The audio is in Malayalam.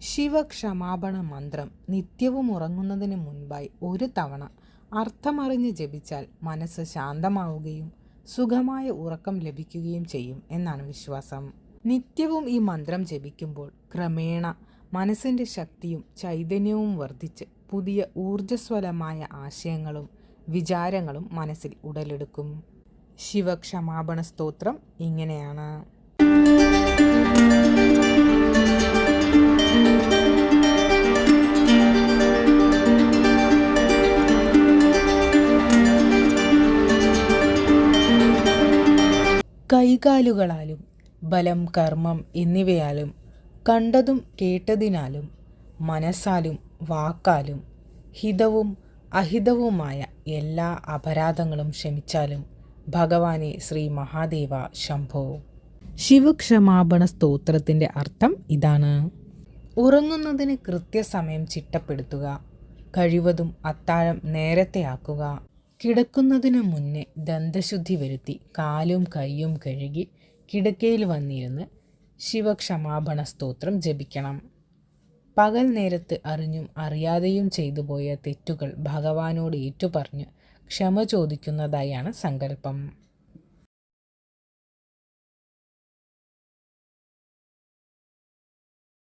ശിവക്ഷമാപണ മന്ത്രം നിത്യവും ഉറങ്ങുന്നതിന് മുൻപായി ഒരു തവണ അർത്ഥമറിഞ്ഞ് ജപിച്ചാൽ മനസ്സ് ശാന്തമാവുകയും സുഖമായ ഉറക്കം ലഭിക്കുകയും ചെയ്യും എന്നാണ് വിശ്വാസം. നിത്യവും ഈ മന്ത്രം ജപിക്കുമ്പോൾ ക്രമേണ മനസ്സിന്റെ ശക്തിയും ചൈതന്യവും വർദ്ധിച്ച് പുതിയ ഊർജസ്വലമായ ആശയങ്ങളും വിചാരങ്ങളും മനസ്സിൽ ഉടലെടുക്കും. ശിവക്ഷമാപണ സ്തോത്രം ഇങ്ങനെയാണ്. കൈകാലുകളാലും ബലം കർമ്മം എന്നിവയാലും കണ്ടതും കേട്ടതിനാലും മനസ്സാലും വാക്കാലും ഹിതവും അഹിതവുമായ എല്ലാ അപരാധങ്ങളും ക്ഷമിച്ചാലും ഭഗവാനെ ശ്രീ മഹാദേവ ശംഭോ. ശിവക്ഷമാപണ സ്തോത്രത്തിന്റെ അർത്ഥം ഇതാണ്. ഉറങ്ങുന്നതിന് കൃത്യസമയം ചിട്ടപ്പെടുത്തുക കഴിവതും അത്താഴം നേരത്തെ ആക്കുക കിടക്കുന്നതിന് മുന്നേ ദന്തശുദ്ധി വരുത്തി കാലും കൈയും കഴുകി കിടക്കയിൽ വന്നിരുന്ന് ശിവക്ഷമാപണ സ്തോത്രം ജപിക്കണം. പകൽ നേരത്ത് അറിഞ്ഞും അറിയാതെയും ചെയ്തു പോയ തെറ്റുകൾ ഭഗവാനോട് ഏറ്റുപറഞ്ഞ് ക്ഷമ ചോദിക്കുന്നതായാണ് സങ്കല്പം.